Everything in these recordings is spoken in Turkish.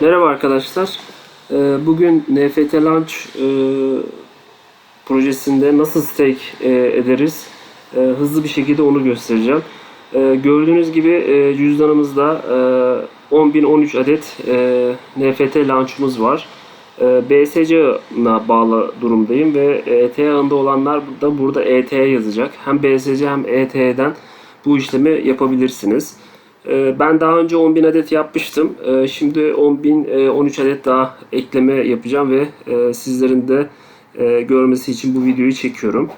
Merhaba arkadaşlar. Ee, Bugün NFT Launch e, projesinde nasıl stake e, ederiz e, hızlı bir şekilde onu göstereceğim. Gördüğünüz gibi cüzdanımızda e, 10.013 adet NFT launch'umuz var. BSC'na bağlı durumdayım ve ETH ağında olanlar da burada ETH yazacak. Hem BSC hem ETH'den bu işlemi yapabilirsiniz. Ee, Ben daha önce 10.000 adet yapmıştım. Ee, Şimdi 10.000, e, 13 adet daha ekleme yapacağım ve e, sizlerin de e, görmesi için bu videoyu çekiyorum.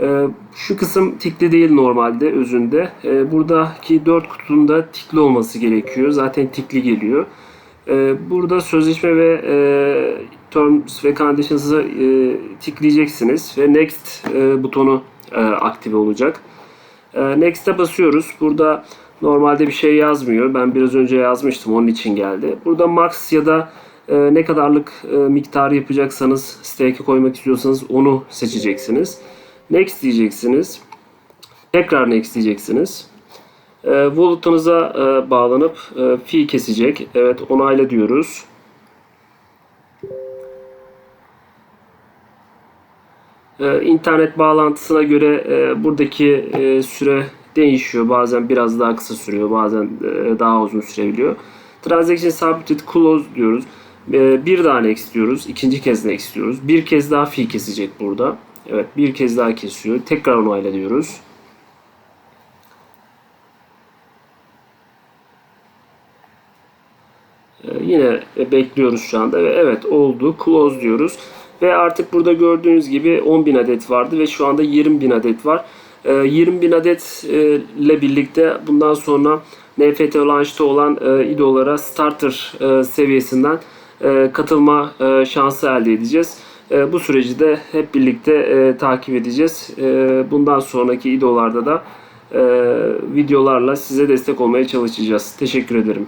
Ee, Şu kısım tikli değil normalde özünde. Buradaki 4 kutunun da tikli olması gerekiyor. Zaten tikli geliyor. Burada sözleşme ve e, terms ve conditions'ı e, tikleyeceksiniz ve next e, butonu e, aktive olacak. E, Next'e basıyoruz. Burada normalde bir şey yazmıyor. Ben biraz önce yazmıştım. Onun için geldi. Burada max ya da e, ne kadarlık e, miktarı yapacaksanız stake'e koymak istiyorsanız onu seçeceksiniz. Next diyeceksiniz. Tekrar next diyeceksiniz. E, wallet'ınıza e, bağlanıp e, fee kesecek. Evet onayla diyoruz. Ee, internet bağlantısına göre e, buradaki e, süre değişiyor. Bazen biraz daha kısa sürüyor, bazen e, daha uzun sürebiliyor. Transaction submitted close diyoruz. E, bir daha next diyoruz. ikinci kez next diyoruz. Bir kez daha fee kesecek burada. Evet bir kez daha kesiyor. Tekrar onayla diyoruz. Ee, Yine bekliyoruz şu anda ve evet oldu. Close diyoruz. Ve artık burada gördüğünüz gibi 10.000 adet vardı ve şu anda 20.000 adet var. Ee, 20.000 adet e, birlikte bundan sonra NFT Launch'ta olan e, idolara starter e, seviyesinden e, katılma şansı elde edeceğiz. Bu süreci de hep birlikte takip edeceğiz. Bundan sonraki idolarda da videolarla size destek olmaya çalışacağız. Teşekkür ederim.